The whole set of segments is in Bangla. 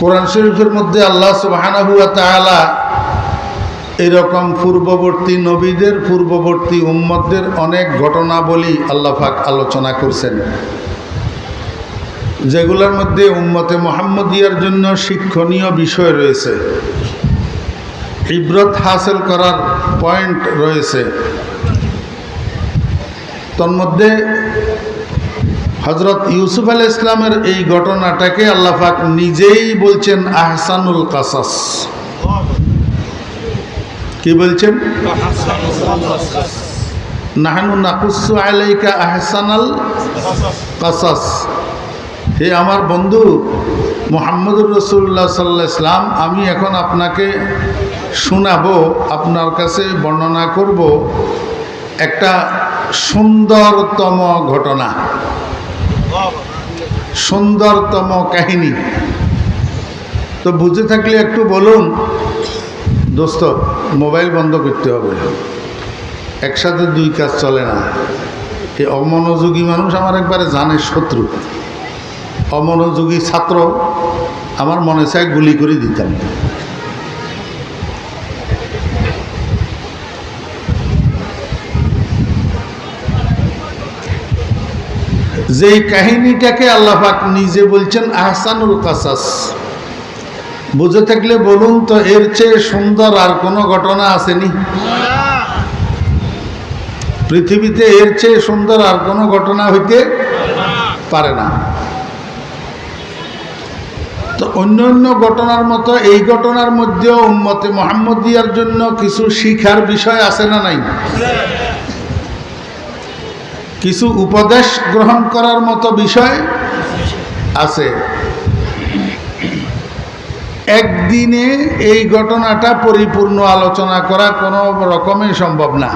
কোরআন শরীফের মধ্যে আল্লাহ সুবাহানাহুয়া তাআলা এরকম পূর্ববর্তী নবীদের, পূর্ববর্তী উম্মতদের অনেক ঘটনাবলী আল্লাহ পাক আলোচনা করছেন। যেগুলোর মধ্যে উম্মতে মোহাম্মদিয়ার জন্য শিক্ষণীয় বিষয় রয়েছে। ইব্রত হাসিল করার পয়েন্ট রয়েছে। তন্মধ্যে হজরত ইউসুফ আল ইসলামের এই ঘটনাটাকে আল্লাহাক নিজেই বলছেন আহসানুল কাসাস। কি বলছেন? নাহানু নাকুসু আলাইকা আহসানাল কাসাস। হে আমার বন্ধু মোহাম্মদুর রসুল্লাহ সাল্লাহ ইসলাম আমি এখন আপনাকে শোনাবো, আপনার কাছে বর্ণনা করব একটা সুন্দরতম ঘটনা। সুন্দরতম কাহিনী। তো বুঝে থাকলে একটু বলুন, দোস্ত, মোবাইল বন্ধ করতে হবে। একসাথে দুই কাজ চলে না। এই অমনোযোগী মানুষ আমার একবারে জানে শত্রু। অমনোযোগী ছাত্র, আমার মনে চাই গুলি করে দিতাম। যেই কাহিনীটাকে আল্লাহাক নিজে বলছেন আহসানুল কাসাস। বুঝে থাকলে বলুন তো, এর চেয়ে সুন্দর আর কোনো ঘটনা আসেনি? পৃথিবীতে এর চেয়ে সুন্দর আর কোনো ঘটনা হইতে পারে না। তো অন্য অন্য ঘটনার মতো এই ঘটনার মধ্যেও উম্মতে মোহাম্মদিয়ার জন্য কিছু শিখার বিষয় আছে না নাই? কিছু উপদেশ গ্রহণ করার মতো বিষয় আছে। একদিনে এই ঘটনাটা পরিপূর্ণ আলোচনা করা কোনো রকমই সম্ভব না।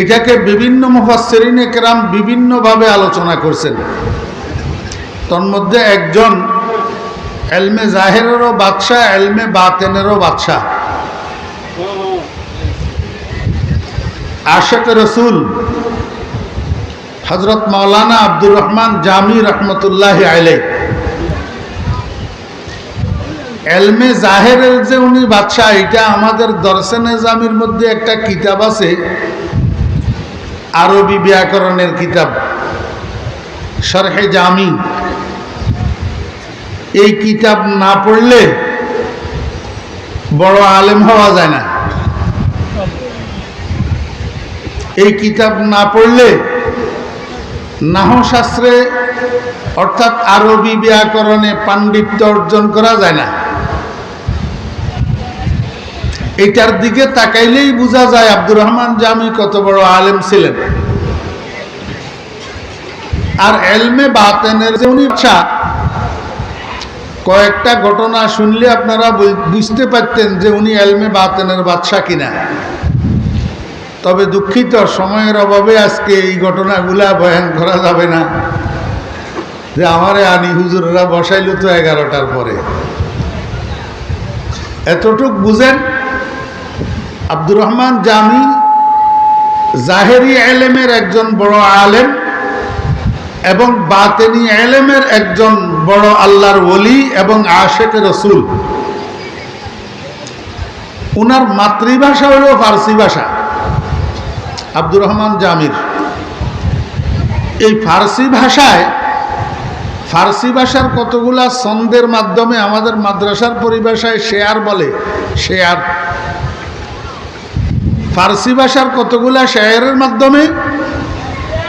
এটাকে বিভিন্ন মুফাসসিরিন একরাম বিভিন্নভাবে আলোচনা করছেন। তন্মধ্যে একজন এলমে জাহেরেরও বাদশাহ, এলমে বাতেনেরও বাদশাহ। আশেক রসুল হজরত মৌলানা আব্দুর রহমান জামি রহমতুল্লাহ আলাই এলমে জাহেরের যে উনি বাদশাহ, এটা আমাদের দর্শনে জামির মধ্যে একটা কিতাব আছে, আরবি ব্যাকরণের কিতাব সরহে জামি। এই কিতাব না পড়লে বড় আলেম হওয়া যায় না। এই কিতাব না পড়লে নাহ শাস্ত্রে অর্থাৎ আরবি ব্যাকরণে পাণ্ডিত্য অর্জন করা যায় না। এটার দিকে তাকাইলেই বোঝা যায় আব্দুর রহমান জামি কত বড় আলেম ছিলেন। আর এলমে বাতেনের যে উনি ইচ্ছা কয়েকটা ঘটনা শুনলে আপনারা বুঝতে পারতেন যে উনি এলমে বাতেনের বাদশাহ কিনা। তবে দুঃখিত, সময়ের অভাবে আজকে এই ঘটনাগুলা বয়ান করা যাবে না। যে আমারে আনি, হুজুররা বসাইল তো এগারোটার পরে। এতটুক বুঝেন, আব্দুর রহমান জামি জাহেরি এলেমের একজন বড় আলেম এবং বাতেনি এলেমের একজন বড় আল্লাহর ওলি এবং আশেক রসুল। উনার মাতৃভাষা হল ফার্সি ভাষা। আব্দুর রহমান জামির। এই ফার্সি ভাষায়, ফার্সি ভাষার কতগুলা ছন্দের মাধ্যমে আমাদের মাদ্রাসার পরিভাষায় শেয়ার বলে? শেয়ার। ফার্সি ভাষার কতগুলা শেয়ারের মাধ্যমে?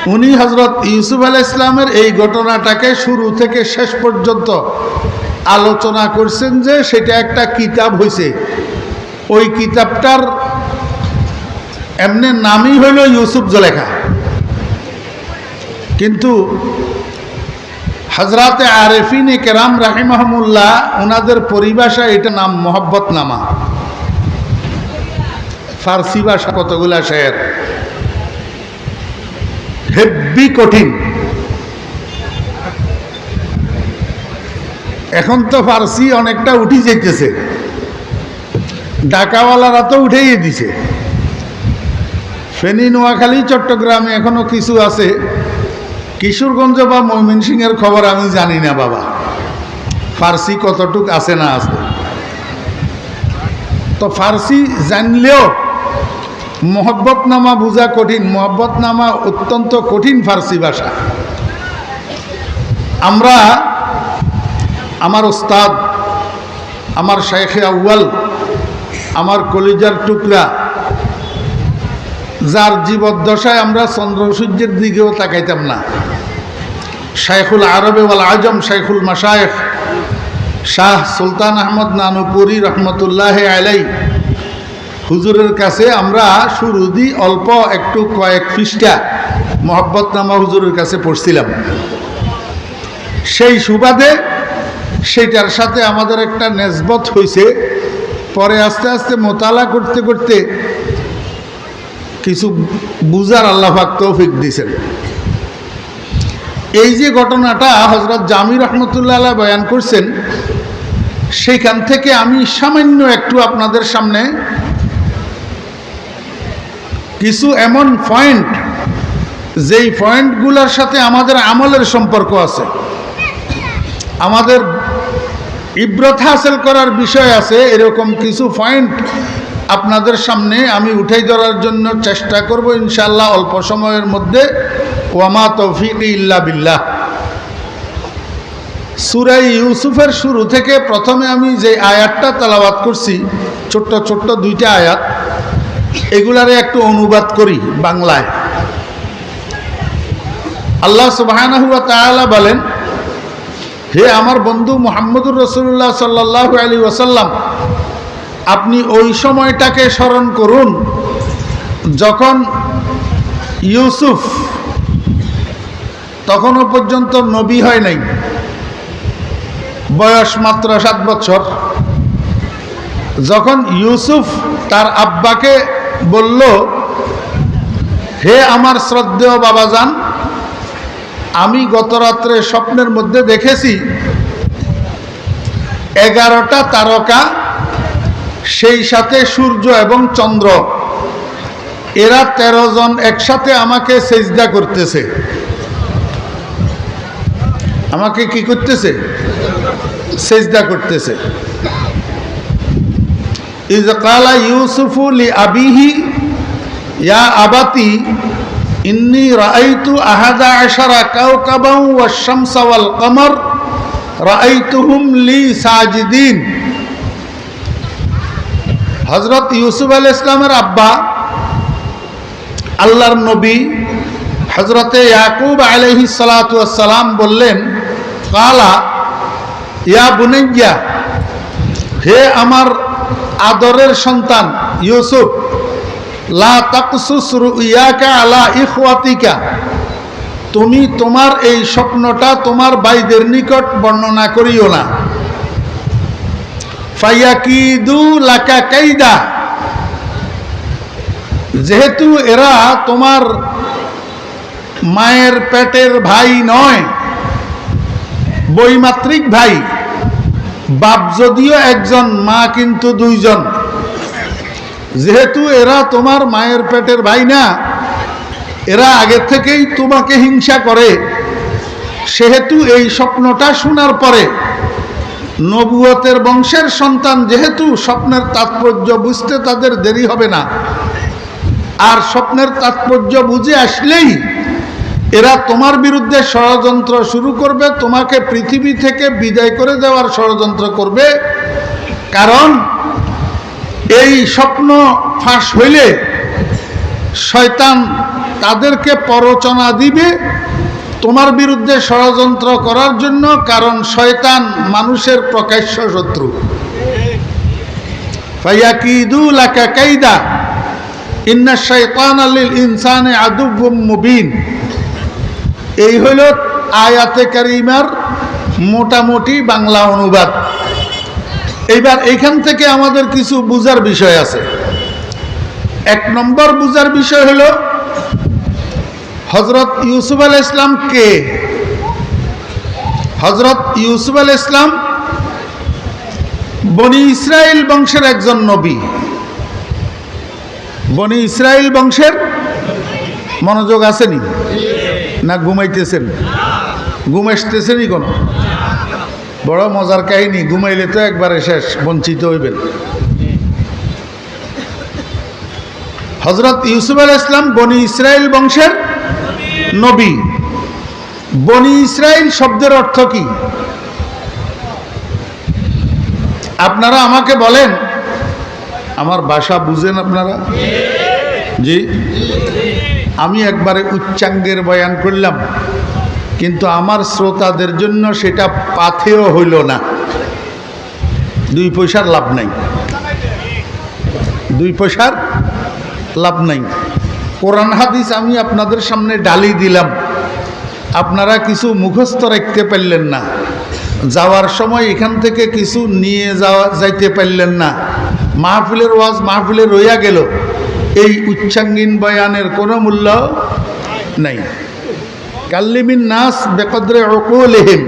উনি হজরত ইউসুফ আল ইসলামের এই ঘটনাটাকে শুরু থেকে শেষ পর্যন্ত আলোচনা করছেন যে সেটা একটা কিতাব হয়েছে ওই কিতাবটার এমনি নামই হইল ইউসুফ জলেখা কিন্তু হজরাতে আরেফিন কেরাম রাহিমাহমুল্লাহ ওনাদের পরিভাষা এটা নাম মোহব্বত নামা ফার্সি ভাষা কতগুলা শের? হেব্বি কঠিন। এখন তো ফার্সি অনেকটা উঠি যেতেছে। ডাকাওয়ালারা তো উঠেই দিছে। ফেনী, নোয়াখালী, চট্টগ্রামে এখনও কিছু আছে। কিশোরগঞ্জ বা ময়মনসিংহের খবর আমি জানি না, বাবা। ফার্সি কতটুক আছে না আছে? তো ফার্সি জানলেও মহব্বতনামা বোঝা কঠিন। মহব্বতনামা অত্যন্ত কঠিন ফার্সি ভাষা। আমরা, আমার ওস্তাদ, আমার শেখে আউ্য়াল, আমার কলিজার টুকরা যার জীবদ্দশায় আমরা চন্দ্র সূর্যের দিকেও তাকাইতাম না। শাইখুল আরবে ওয়াল আজম, শাইখুল মাসায়েখ শাহ সুলতান আহমদ নানুপুরি রহমতুল্লাহ আলাই হুজুরের কাছে আমরা শুরু দি অল্প একটু কয়েক পৃষ্ঠা মোহাব্বতনামা হুজুরের কাছে পড়ছিলাম। সেই সুবাদে সেইটার সাথে আমাদের একটা নেসবত হয়েছে পরে আস্তে আস্তে মোতালা করতে করতে কিছু বুজার আল্লাহ পাক তৌফিক দিয়েছেন এই যে ঘটনাটা হজরত জামি রহমতুল্লাহ আল্লাহ বয়ান করছেন, সেইখান থেকে আমি সামান্য একটু আপনাদের সামনে কিছু এমন পয়েন্ট, যেই পয়েন্টগুলোর সাথে আমাদের আমলের সম্পর্ক আছে। আমাদের ইব্রত হাসিল করার বিষয় আছে, এরকম কিছু পয়েন্ট আপনাদের সামনে আমি উঠাই ধরার জন্য চেষ্টা করব ইনশাল্লাহ অল্প সময়ের মধ্যে। ওয়ামা তৌফিক ইল্লা বিল্লাহ। সুরাই ইউসুফের শুরু থেকে প্রথমে আমি যে আয়াতটা তালাবাত করছি, ছোট্ট ছোট্ট দুইটা আয়াত, এগুলারে একটু অনুবাদ করি বাংলায়। আল্লাহ তাআলা বলেন, হে আমার বন্ধু মোহাম্মদুর রসুল্লাহ সাল্লাহ আলী ওসাল্লাম আপনি ওই সময়টাকে স্মরণ করুন, যখন ইউসুফ তখনও পর্যন্ত নবী হয় নাই। বয়স মাত্র সাত বছর। যখন ইউসুফ তার আব্বাকে বলল, হে আমার শ্রদ্ধেয় বাবাজান, আমি গত রাত্রে স্বপ্নের মধ্যে দেখেছি এগারোটা তারকা সেই সাথে সূর্য এবং চন্দ্র। এরা তেরো জন একসাথে আমাকে সেজদা করতেছে। আমাকে কি করতেছে? সেজদা করতেছে। ইজ কালা ইউসুফু লি আবিহি, ইয়া আবাতি, ইন্নি রাআইতু আহাদা আশারা কাওকাবাও ওয়াশ শামসা ওয়াল কমর রাআইতুহুম লি সাজিদিন। হযরত ইউসুফ আল ইসলামের আব্বা, আল্লাহর নবী হজরতে ইয়াকুব আলহি সালাম বললেন, কালা, ইয়া বুনাইয়া, হে আমার আদরের সন্তান ইউসুফ, লা তাকসুস রুইয়াকা আলা ইখওয়াতিকা, তুমি তোমার এই স্বপ্নটা তোমার বাইদের নিকট বর্ণনা করিও না। লাকা কাইদা। যেহেতু এরা তোমার মায়ের পেটের ভাই নয়, বৈমাত্রিক ভাই, বাপ যদিও একজন, মা কিন্তু দুইজন। যেহেতু এরা তোমার মায়ের পেটের ভাই না, এরা আগে থেকেই তোমাকে হিংসা করে। সেহেতু এই স্বপ্নটা শোনার পরে নবুয়তের বংশের সন্তান যেহেতু স্বপ্নের তাৎপর্য বুঝতে তাদের দেরি হবে না। আর স্বপ্নের তাৎপর্য বুঝে আসলেই এরা তোমার বিরুদ্ধে ষড়যন্ত্র শুরু করবে, তোমাকে পৃথিবী থেকে বিদায় করে দেওয়ার ষড়যন্ত্র করবে। কারণ এই স্বপ্ন ফাঁস হইলে শয়তান তাদেরকে প্ররোচনা দিবে তোমার বিরুদ্ধে ষড়যন্ত্র করার জন্য কারণ শয়তান মানুষের প্রকাশ্য শত্রু। কাইদা, ইন্না শৈতান আলিল ইনসানে আদুব মুবিন। এই হইল আয়াতে কারিমার মোটামুটি বাংলা অনুবাদ। এইবার এইখান থেকে আমাদের কিছু বুজার বিষয় আছে। এক নম্বর বুজার বিষয় হলো হজরত ইউসুফ আল ইসলাম কে? হজরত ইউসুফ আল ইসলাম বনি ইসরায়েল বংশের একজন নবী। বনি ইসরায়েল বংশের মনোযোগ আসেনি? না ঘুমাইতেছেন? ঘুম আসতেছেনই কোনো? বড় মজার কাহিনী, ঘুমাইলে তো একবারে শেষ, বঞ্চিত হইবেন। হজরত ইউসুফ আল ইসলাম বনি ইসরায়েল বংশের নবী। বনি ইসরায়েল শব্দের অর্থ কি? আপনারা আমাকে বলেন, আমার ভাষা বুঝেন আপনারা? জি। আমি একবারে উচ্চাঙ্গের বয়ান করলাম, কিন্তু আমার শ্রোতাদের জন্য সেটা পাথেও হইল না। দুই পয়সার লাভ নাই। দুই পয়সার লাভ নাই। কোরআন হাদিস আমি আপনাদের সামনে ডালি দিলাম। আপনারা কিছু মুখস্থ রাখতে পারলেন না। যাওয়ার সময় এখান থেকে কিছু নিয়ে যাওয়া যাইতে পারলেন না। মাহফিলের ওয়াজ মাহফিলে রইয়া গেল। এই উচ্চাঙ্গিন বয়ানের কোনো মূল্য নাই। কাল্লিমিন নাস বেকদ্রে অকুলহিম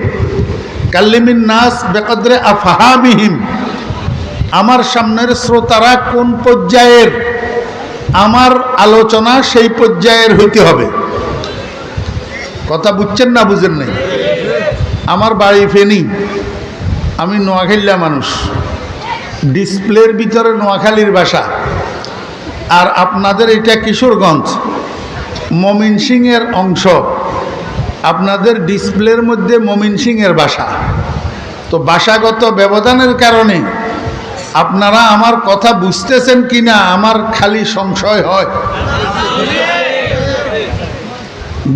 কাল্লিমিন নাস বেকদ্রে আফহামিহিম। আমার সামনের শ্রোতারা কোন পর্যায়ের? আমার আলোচনা সেই পর্যায়ের হইতে হবে। কথা বুঝছেন না বুঝেন নাই? আমার বাড়ি ফেনি, আমি নোয়াখাইল্লা মানুষ। ডিসপ্লের ভিতরে নোয়াখালীর বাসা আর আপনাদের এটা কিশোরগঞ্জ, মমিন সিংয়ের অংশ। আপনাদের ডিসপ্লের মধ্যে মমিন সিংয়ের বাসা তো ভাষাগত ব্যবধানের কারণে আপনারা আমার কথা বুঝতেছেন কিনা? আমার খালি সংশয় হয়।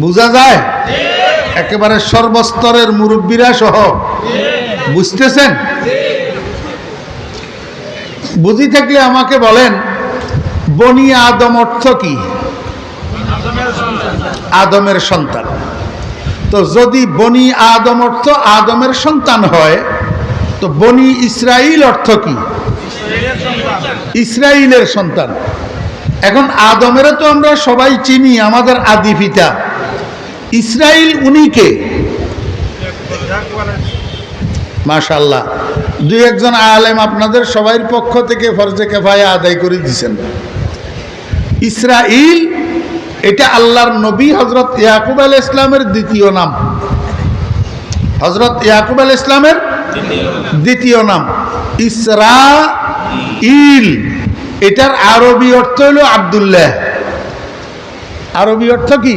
বোঝা যায়? একেবারে সর্বস্তরের মুরব্বীরা সহ। বুঝতেছেন? বুঝি থাকলে আমাকে বলেন, বনি আদম অর্থ কি? আদমের সন্তান। তো যদি বনি আদম অর্থ আদমের সন্তান হয় তো বনি ইসরাইল অর্থ কি? ইসরাইলের সন্তান। এখন আদমেরও তো আমরা সবাই চিনি, আমাদের আদি পিতা। ইসরাইল উনি কে? মাশাল্লাহ দুই একজন আলেম আপনাদের সবাই পক্ষ থেকে ফরজে কেফায়া আদায় করে দিছেন। ইসরাইল, এটা আল্লাহর নবী হজরত ইয়াকুব আল ইসলামের দ্বিতীয় নাম। হজরত ইয়াকুব আল ইসলামের দ্বিতীয় নাম ইসরা ইল এটার আরবি অর্থ হলো আবদুল্লাহ। আরবি অর্থ কি?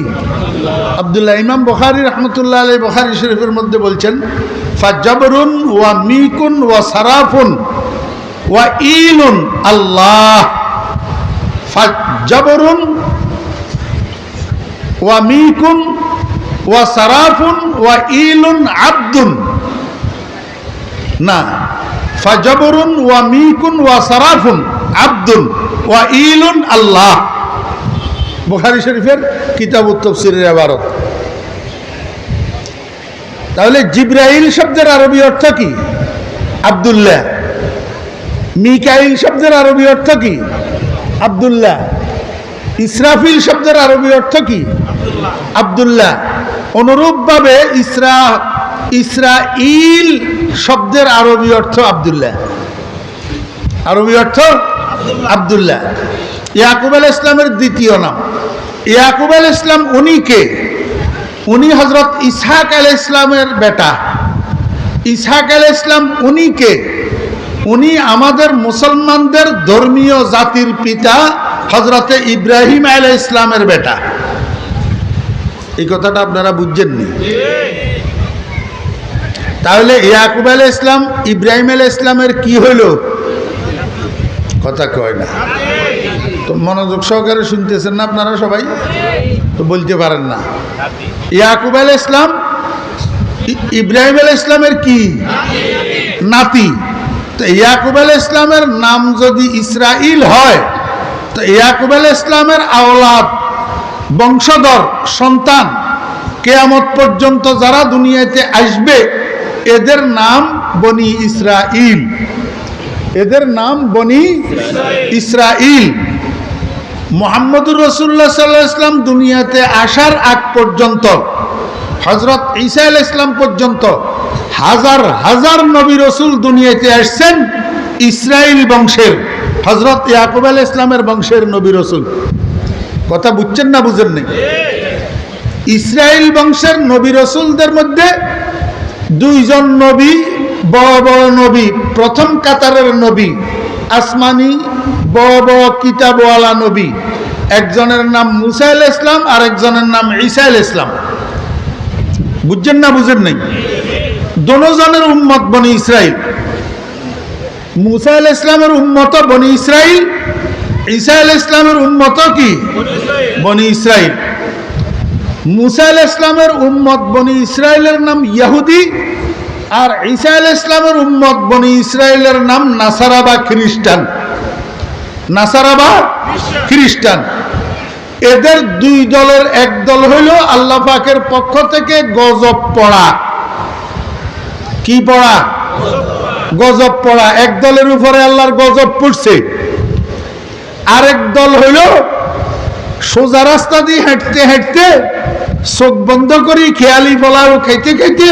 আবদুল্লাহ, ইমাম বখারি রহমতুল্লাহ আলী বখারি শরীফের মধ্যে বলছেন ফাজাবরুন ওয়া মিকুন ওয়া সারাফুন ওয়া ইলুন আল্লাহ। ফাজাবরুন ওয়া মিকুন ওয়া সারাফুন ওয়া ইলুন আব্দুন। না, ফাজাবরুন ওয়া মিকুন ওয়া সারাফুন আব্দুন, ওয়া ইলুন আল্লাহ। বুখারি শরীফের কিতাব তফসিরের আবারত। তাহলে জিব্রাইল শব্দের আরবি অর্থ কি? আবদুল্লাহ। মিকাইল শব্দের আরবি অর্থ কি? আবদুল্লাহ। ইসরাফিল শব্দের আরবি অর্থ কি? আবদুল্লাহ। অনুরূপভাবে ইসরা ইসরাইল শব্দের আরবি অর্থ আবদুল্লাহ। আরবি অর্থ আবদুল্লাহ। ইয়াকুব আল ইসলামের দ্বিতীয় নাম। ইয়াকুব আল ইসলাম উনি কে? উনি হজরত ইসহাক আল ইসলামের বেটা। ইসহাক আল ইসলাম উনি কে? উনি আমাদের মুসলমানদের ধর্মীয় জাতির পিতা হজরতে ইব্রাহিম আল ইসলামের বেটা। এই কথাটা আপনারা বুঝছেননি। তাহলে ইয়াকুব আল ইসলাম ইব্রাহিম আল ইসলামের কি হইল? কথা কয় না। তো মনোযোগ সহকারে শুনতেছেন না আপনারা সবাই? তো বলতে পারেন না। ইয়াকুব আল ইসলাম ইব্রাহিম আল ইসলামের কি? নাতি। তো ইয়াকুব আল ইসলামের নাম যদি ইসরাইল হয়, তো ইয়াকুব আল ইসলামের আওলাদ বংশধর, সন্তান, কেয়ামত পর্যন্ত যারা দুনিয়াতে আসবে, এদের নাম বনি ইসরাইল এদের নাম বনি ইসরাইল মোহাম্মদুর রসুল্লাহ সাল্লাহ ইসলাম দুনিয়াতে আসার আগ পর্যন্ত হজরত ঈসা আল ইসলাম পর্যন্ত হাজার হাজার নবী রসুল দুনিয়াতে আসছেন ইসরাইল বংশের হজরত ইয়াকুব আল ইসলামের বংশের নবী রসুল। কথা বুঝছেন না বুঝেন নেই? ইসরায়েল বংশের নবী রসুলদের মধ্যে দুইজন নবী, বড় বড় নবী, প্রথম কাতারের নবী, আসমানি, বড় বড় কিতাবওয়ালা নবী। একজনের নাম মুসাইল ইসলাম আর একজনের নাম ইসাইল ইসলাম বুঝছেন না বুঝেন নাই? দোনোজনের উম্মত বনি ইসরাইল। মুসাইল ইসলামের উম্মত বনি ইসরাইল ঈসা আল ইসলামের উম্মত কি? বনি ইসরাইল। মুসা আল ইসলামের উম্মত বনি ইসরায়েলের নাম ইয়াহুদি আর ঈসা আল ইসলামের উম্মত বনি ইসরায়েলের নাম নাসারা বা খ্রিস্টান। নাসারা বা খ্রিস্টান। এদের দুই দলের এক দল হইল আল্লাহ পাকের পক্ষ থেকে গজব পড়া। কি পড়া? গজব পড়া। এক দলের উপরে আল্লাহর গজব পড়ছে। আরেক দল হইল, সোজা রাস্তা দিয়ে হাঁটতে হাঁটতে চোখ বন্ধ করি, খেয়ালি পোলাও খাইতে খাইতে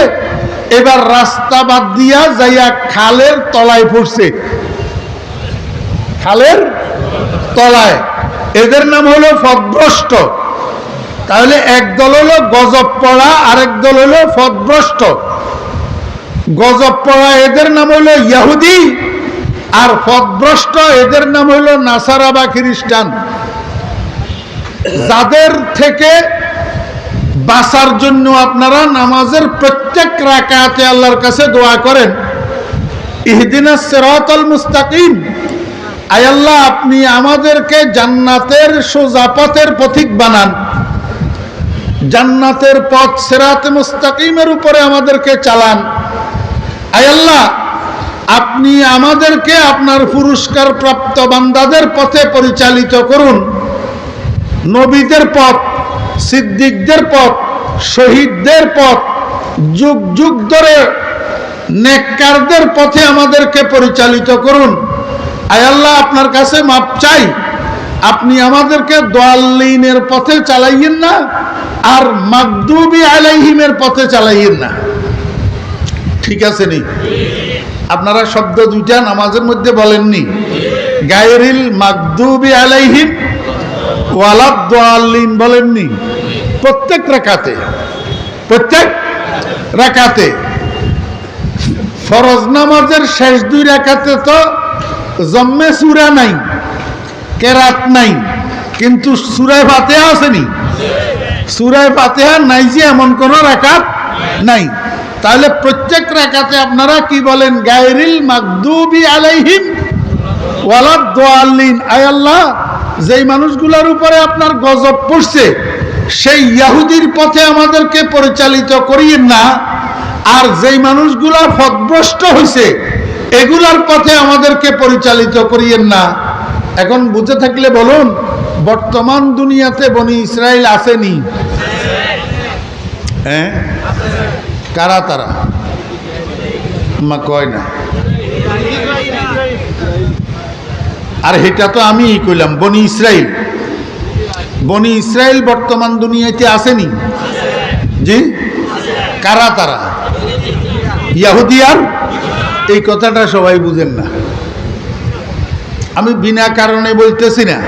এবার রাস্তা বাদ দিয়া যাইয়া খালের তলায় পড়ছে। খালের তলায়। এদের নাম হলো ফদভ্রষ্ট তাহলে এক দল হলো গজব পড়া আরেক দল হলো ফদভ্রষ্ট গজব পড়া এদের নাম হলো ইয়াহুদি আর পদভ্রষ্ট এদের নাম হলো নাসারা বা খ্রিস্টান। যাদের থেকে বাঁচার জন্য আপনারা নামাজের প্রত্যেক রাকাতে আল্লাহর কাছে দোয়া করেন। ইহদিনা সেরাতল মুস্তাকিম। আয়াল্লাহ আপনি আমাদেরকে জান্নাতের সোজা পথের পথিক বানান। জান্নাতের পথ সেরাত মুস্তাকিমের উপরে আমাদেরকে চালান। আয়াল্লাহ আপনি আমাদেরকে আপনার পুরস্কার প্রাপ্ত বান্দাদের পথে পরিচালিত করুন। নবীদের পথ, সিদ্দিকদের পথ, শহীদদের পথ, যুগ যুগ ধরে নেককারদের পথে আমাদেরকে পরিচালিত করুন। আয়াল্লাহ আপনার কাছে মাপ চাই। আপনি আমাদেরকে দোয়াল্লিনের পথে চালাইয়েন না, আর মাকদুবি আলাইহিমের পথে চালাইয়েন না। ঠিক আছে নি? আপনারা শব্দ দুইটা নামাজের মধ্যে বলেননি। গায়রিল মাকদুবি আলাইহিম ওয়ালাদ দোয়াল্লিন বলেননি। প্রত্যেক রাকাতে প্রত্যেক রাকাতে। ফরজ নামাজের শেষ দুই রাকাতে তো জম্মে সুরা নাই, কেরাত নাই, কিন্তু সুরায় ফাতেহা আসেনি। সুরায় ফাতেহা নাই যে এমন কোন রাকাত নাই। তাহলে প্রত্যেক রাকাতে আপনারা কি বলেন? গায়রিল মাকদুবি আলাইহিম ওয়ালাদ দোয়াল্লিন। আয় আল্লাহ, যেই মানুষগুলোর উপরে আপনার গজব পড়ছে, সেই ইয়াহুদির পথে আমাদেরকে পরিচালিত করিয়েন না। আর যেই মানুষগুলা ফদভ্রষ্ট হয়েছে এগুলার পথে আমাদেরকে পরিচালিত করিয়েন না। এখন বুঝে থাকলে বলুন, বর্তমান দুনিয়াতে বনি ইসরায়েল আসেনি। হ্যাঁ? কারা তারা? মা কয় না। আর এটা তো আমি কইলাম, বনি ইসরায়েল বনি ইসরায়েল বর্তমান দুনিয়াতে আসেনি? জি? কারা তারা? ইয়াহুদিয়ার এই কথাটা সবাই বুঝেন না। আমি বিনা কারণে বলতেছি না।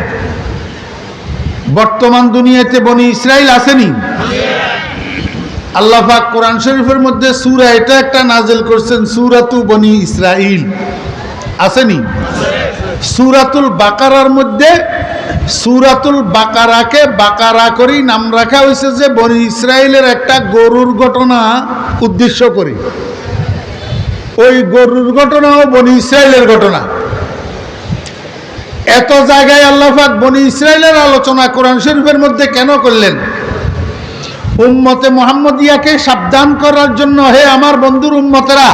বর্তমান দুনিয়াতে বনি ইসরায়েল আসেনি? আল্লাহ পাক কোরআন শরীফের মধ্যে সুরা এটা একটা নাজেল করছেন, সুরাতু বনি ইসরাইল আসেনি? সুরাতুল বাকারার মধ্যে সুরাতুল বাকারাকে বাকারা করেই নাম রাখা হয়েছে যে বনি ইসরায়েলের একটা গরুর ঘটনা উদ্দেশ্য করে। ওই গরুর ঘটনাও বনি ইসরায়েলের ঘটনা। এত জায়গায় আল্লাহাক বনি ইসরায়েলের আলোচনা কোরআন শরীফের মধ্যে কেন করলেন? উম্মতে মোহাম্মদিয়াকে সাবধান করার জন্য হে আমার বন্ধুর উম্মতেরা,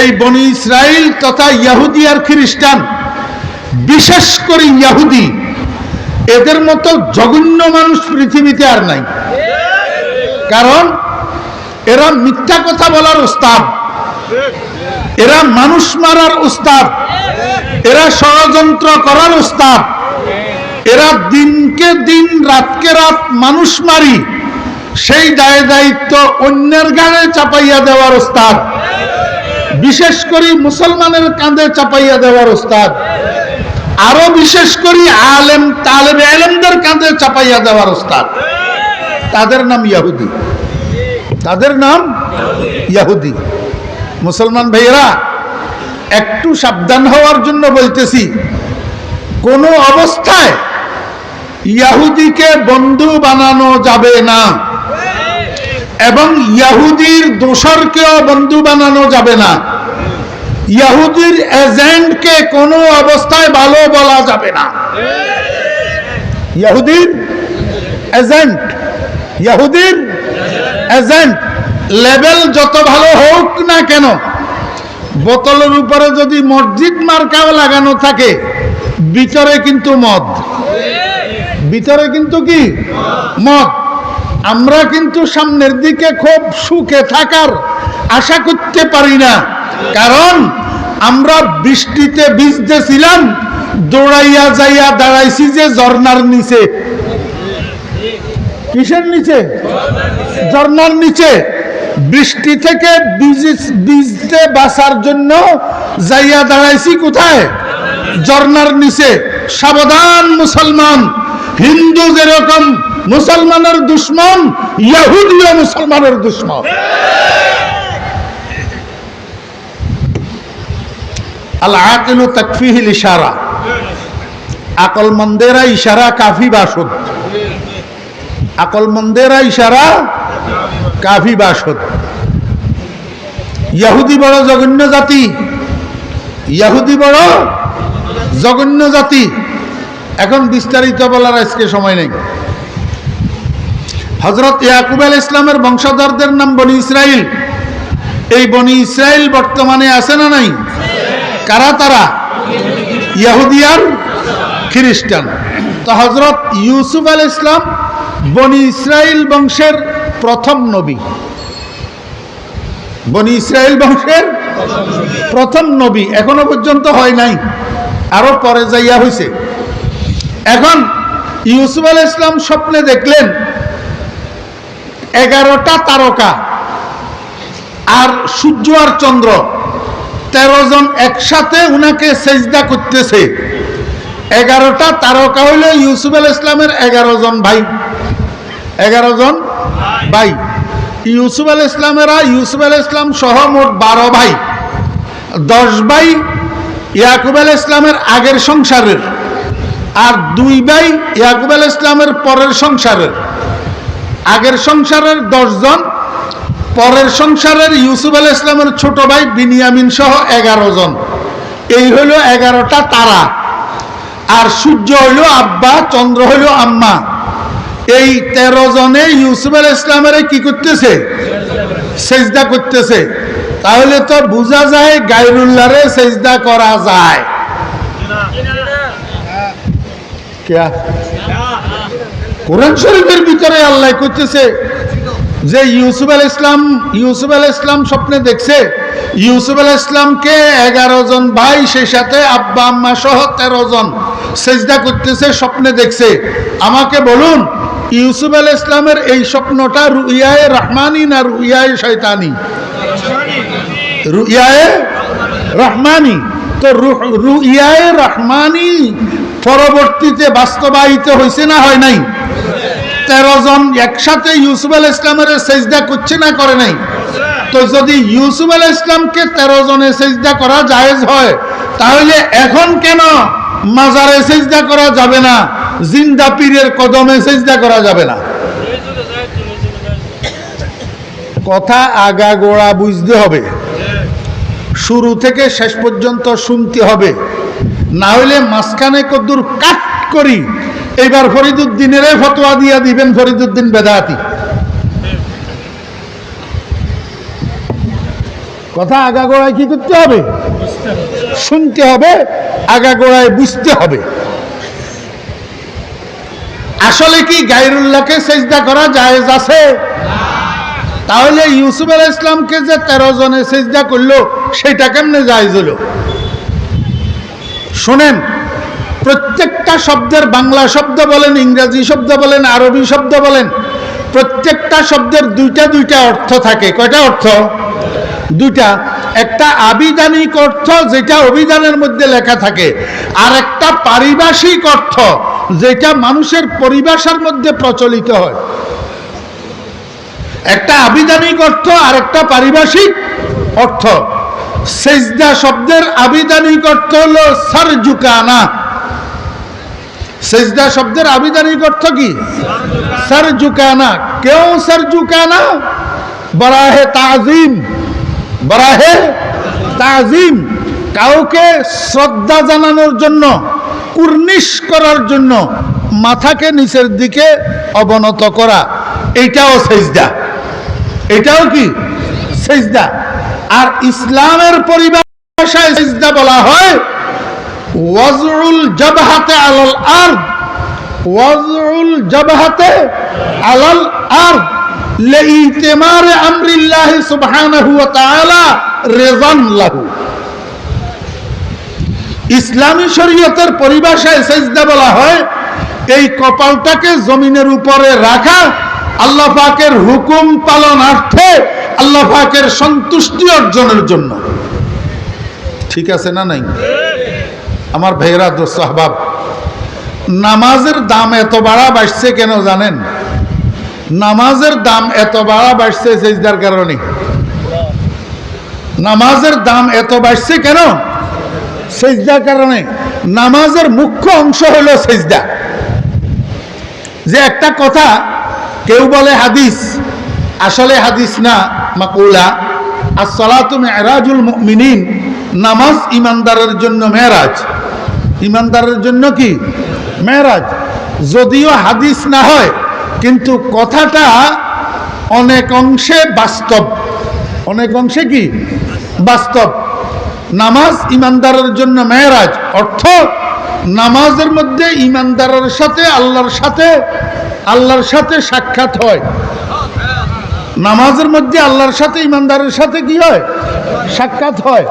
এই বনি ইসরায়েল তথা ইয়াহুদি আর খ্রিস্টান, বিশেষ করে ইয়াহুদি, এদের মতো জঘন্য মানুষ পৃথিবীতে আর নাই। কারণ এরা মিথ্যা কথা বলার উস্তাদ, এরা মানুষ মারার উস্তাদ, এরা ষড়যন্ত্র করার উস্তাদ, এরা দিনকে দিন, রাতকে রাত মানুষ মারি। সেই দায় দায়িত্ব অন্যের গানে চাপাইয়া দেওয়ার ওস্তাদ। বিশেষ করে মুসলমানের কাঁধে চাপাইয়া দেওয়ার ওস্তাদ। আরও বিশেষ করে আলেম, তালেব আলেমদের কাঁধে চাপাইয়া দেওয়ার ওস্তাদ। তাদের নাম ইয়াহুদি। তাদের নাম ইয়াহুদি। মুসলমান ভাইয়েরা, একটু সাবধান হওয়ার জন্য বলতেছি, কোনো অবস্থায় ইয়াহুদিকে বন্ধু বানানো যাবে না। এবং ইয়াহুদির দোসরকেও বন্ধু বানানো যাবে না। ইয়াহুদির এজেন্টকে কোনো অবস্থায় ভালো বলা যাবে না। ইয়াহুদির এজেন্ট ইয়াহুদির এজেন্ট, লেভেল যত ভালো হোক না কেন, বোতলের উপরে যদি মসজিদ মার্কাও লাগানো থাকে, ভিতরে কিন্তু মদ। ভিতরে কিন্তু কি? মদ। আমরা কিন্তু সামনের দিকে খুব সুখে থাকার আশা করতে পারি না। কারণ আমরা বৃষ্টিতে ভিজতেছিলাম, দৌড়াইয়া যাইয়া দাঁড়াইছি যে ঝর্নার নিচে। কিসের নিচে? ঝর্নার নিচে। বৃষ্টি থেকে বীজ- বীজতে বাঁচার জন্য যাইয়া দাঁড়াইছি কোথায়? ঝর্নার নিচে। সাবধান মুসলমান, হিন্দু যেরকম মুসলমানের দুশ্মন ইহুদিও মুসলমানের দুশ্মন। আল ইশারা। বড় জঘন্য জাতি। বড় জঘন্য জাতি। এখন বিস্তারিত বলার আজকে সময় নেই। হজরত ইয়াকুব আল ইসলামের বংশধরদের নাম বনি ইসরাইল এই বনি ইসরাইল বর্তমানে আছে না নাই? কারা তারা? ইয়াহুদিয়ান খ্রিস্টান। তো হজরত ইউসুফ আল ইসলাম বনি ইসরাইল বংশের প্রথম নবী। বনি ইসরাইল বংশের প্রথম নবী। এখনও পর্যন্ত হয় নাই। আরও পরে যাইয়া হয়েছে এখন ইউসুফ আল ইসলাম স্বপ্নে দেখলেন এগারোটা তারকা। আর সূর্য আর চন্দ্র, তেরো জন একসাথে উনাকে সেজদা করতেছে। এগারোটা তারকা হইল ইউসুফ আল ইসলামের এগারো জন ভাই। এগারো জন ভাই। ইউসুফ আল ইসলামেরা ইউসুফ আল ইসলাম সহ মোট বারো ভাই। দশ ভাই ইয়াকুব আল ইসলামের আগের সংসারের। আর দুই ভাই ইয়াকুব আল ইসলামের পরের সংসারের। আগের সংসারের দশজন পরের সংসারের ইউসুফ আল ইসলামের ছোট ভাই বিনিয়ামিন সহ এগারো জন। এই হইল এগারোটা তারা। আর সূর্য হইল আব্বা চন্দ্র হইল আম্মা। এই তেরো জনে ইউসুফ আল ইসলামের কি করতেছে? সেজদা করতেছে। তাহলে তো বোঝা যায় গাইরুল্লাহরে সেজদা করা যায়। কেয়া কোরআন শরীফের ভিতরে আল্লাহ করতেছে যে ইউসুফ আল ইসলাম ইউসুফ আল ইসলাম স্বপ্নে দেখছে, ইউসুফ আল ইসলামকে এগারো জন ভাই, সেই সাথে আব্বা, আম্মা সহ তেরো জন সেজদা করতেছে, স্বপ্নে দেখছে। আমাকে বলুন, ইউসুফ আল ইসলামের এই স্বপ্নটা রুইয়ায় রহমানি না রুইয়ায় শয়তানি? রুইয়ায় রহমানি। তো রুইয়ায় রহমানি পরবর্তীতে বাস্তবায়িত হয়েছে না হয় নাই? তেরো জন একসাথে ইউসুফ আল ইসলামের সেজদা করছে না করে নাই। তো যদি ইউসুফ আল ইসলামকে তেরো জনে সেজদা করা জায়েজ হয়, তাহলে এখন কেন মাজারে সেজদা করা যাবে না, জিন্দা পীরের কদমে সেজদা করা যাবে না? কথা আগা গোড়া বুঝতে হবে। শুরু থেকে শেষ পর্যন্ত শুনতে হবে। না হলে মাঝখানে কদ্দুর কাট করি। এবার ফরিদুদ্দিনের ফতোয়া দিয়া দিবেন ফরিদুদ্দিন বেদাতি। কথা আগাগোড়ায় কি করতে হবে? শুনতে হবে, আগাগোড়ায় বুঝতে হবে। আসলে কি গাইরুল্লাহকে সেজদা করা জায়েজ আছে? তাহলে ইউসুফ আল ইসলামকে যে তেরো জনে সেজদা করল, সেটা কেমনে জায়েজ হলো? শোনেন প্রত্যেকটা শব্দের বাংলা শব্দ বলেন, ইংরাজি শব্দ বলেন, আরবি শব্দ বলেন, প্রত্যেকটা শব্দের দুইটা দুইটা অর্থ থাকে। কয়টা অর্থ? দুইটা। একটা আবিধানিক অর্থ যেটা অভিধানের মধ্যে লেখা থাকে, আর একটা পারিভাষিক অর্থ যেটা মানুষের পরিভাষার মধ্যে প্রচলিত হয়। একটা আবিধানিক অর্থ আর একটা পারিভাষিক অর্থ। সেজদা শব্দের আবিধানিক অর্থ হলো সারজুকানা। সেজদা শব্দের আবিধানিক অর্থ কি? সারজুকানা কেউ সারজুকানা বরাহে তাজিম। বরাহে তাজিম। কাউকে শ্রদ্ধা জানানোর জন্য, কুর্নিশ করার জন্য মাথাকে নিচের দিকে অবনত করা, এটাও সেজদা। এটাও কি? সেজদা। আর ইসলামের পরিভাষায় সেজদা বলা হয় ওয়াজউল জবহাতে আলাল আরদ ওয়াজউল জবহাতে আলাল আরদ, লাইতিমার আমরিল্লাহ সুবহানাহু ওয়া তাআলা রিজান লাহু। ইসলামী শরীয়তের পরিভাষায় সেজদা বলা হয়, এই কপালটাকে জমিনের উপরে রাখা, আল্লাহ পাকের হুকুম পালনার্থে আল্লাহ পাকের সন্তুষ্টি অর্জনের জন্য। ঠিক আছে না নাই? আমার ভাইরা দোস্ত আহবাব নামাজের দাম এত বাড়া বাড়ছে কেন জানেন? নামাজের দাম এত বাড়া বাড়ছে সেজদার কারণে। নামাজের দাম এত বাড়ছে কেন? সেজদার কারণে। নামাজের মুখ্য অংশ হলো সেজদা। যে একটা কথা কেউ বলে হাদিস, আসলে হাদিস না, মাকুলা আর সলাতু মেরাজুল মিনিন নামাজ ইমানদারের জন্য মেরাজ। ইমানদারের জন্য কি? মেরাজ যদিও হাদিস না হয়, কিন্তু কথাটা অনেক অংশে বাস্তব। অনেক অংশে কি? বাস্তব। নামাজ ইমানদারের জন্য মেয়েরাজ, অর্থ নামাজের মধ্যে ইমানদারের সাথে, আল্লাহর সাথে আল্লাহর সাথে সাক্ষাৎ হয়। নামাজের মধ্যে আল্লাহর সাথে, ইমানদারের সাথে কি হয়? সাক্ষাৎ হয়।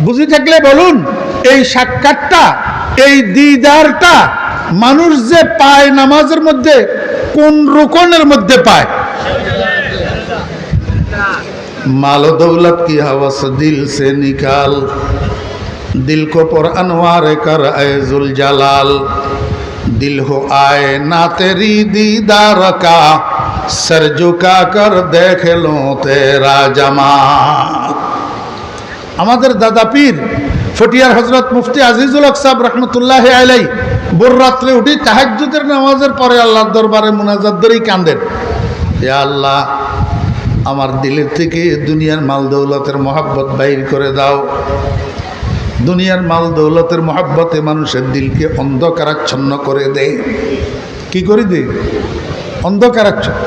বুঝি থাকলে বলুন, এই সাক্ষাৎটা এই দিদারটা মানুষ যে পায় নামাজের মধ্যে, কোন রোকনের মধ্যে পায়? মাল দৌলত কি হাওয়াস, দিল সে নিকাল। দিল কো আনোয়ার কর আয়জুল জালাল দিল হো আয় না তেরি দিদার কা, সর ঝুকা কর দেখ তেরা জামা আমাদের দাদা পীর ফটিয়ার হজরত মুফতি আজিজুল হক সাহেব রহমতুল্লাহ আলাই বোর রাত্রে উঠি তাহাজ্জুদের নামাজের পরে আল্লাহর দরবারে মুনাজাত ধরেই কান্দেন। আল্লাহ, আমার দিলের থেকে দুনিয়ার মাল দৌলতের মহাব্বত বাইর করে দাও। দুনিয়ার মাল দৌলতের মহাব্বতে মানুষের দিলকে অন্ধকারাচ্ছন্ন করে দেয় কি করে দে? অন্ধকারাচ্ছন্ন।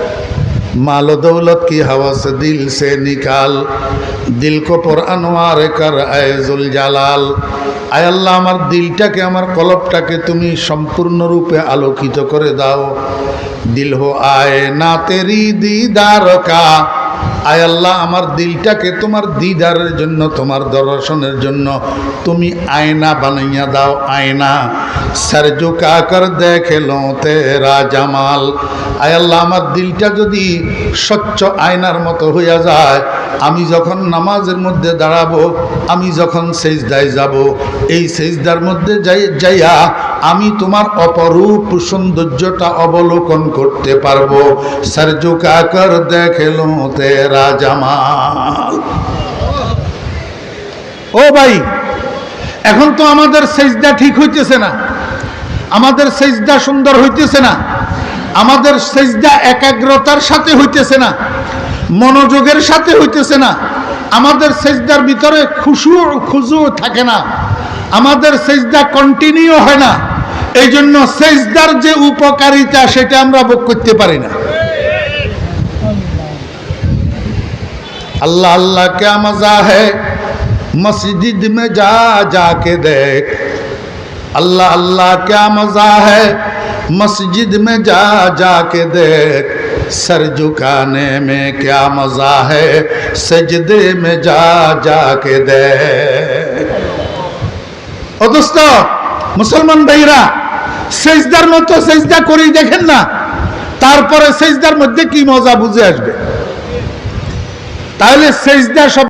মাল দৌলত কি हवा से दिल से निकाल দিল কো পর আনোয়ার কর আয়জুল জালাল আয় আল্লাহ আমার দিলটাকে আমার কলবটাকে তুমি সম্পূর্ণরূপে আলোকিত করে দাও দিল হো আয় না তেরি দিদার কা আয় আল্লাহ, আমার দিলটাকে তোমার দিদারের জন্য, তোমার দর্শনের জন্য তুমি আয়না বানাইয়া দাও, আয়না। সর ঝুকা কর দেখে লো তেরা জামাল আয় আল্লাহ, আমার দিলটা যদি স্বচ্ছ আয়নার মতো হইয়া যায়, আমি যখন নামাজের মধ্যে দাঁড়াবো, আমি যখন সেজদায় যাব, এই সেজদার মধ্যে যাই যাইয়া আমি তোমার অপরূপ সৌন্দর্যটা অবলোকন করতে পারব। সরজুকা কর দেখেলো তেরা জামাল ও ভাই, এখন তো আমাদের সেজদা ঠিক হইতেছে না। আমাদের সেজদা সুন্দর হইতেছে না। আমাদের সেজদা একাগ্রতার সাথে হইতেছে না। মনোযোগের সাথে হইতেছে না। আমাদের সেজদার ভিতরে খুশু খুশু থাকে না। আমাদের সেজদা কন্টিনিউ হয় না। এই জন্য সেজদার যে উপকারিতা সেটা আমরা ভোগ করতে পারি না। अल्लाह अल्लाह क्या मज़ा है मस्जिद में जा जाके देख अल्लाह अल्लाह क्या मज़ा है मस्जिद में जा जाके देख सर झुकाने में क्या मज़ा है सजदे में जा जाके देख ও দোস্ত মুসলমান ভাইরা সেজদার মতো সেজদা করেই দেখেন না তারপরে সেজদার মধ্যে কি মজা বুঝে আসবে তাহলে সেজদা সব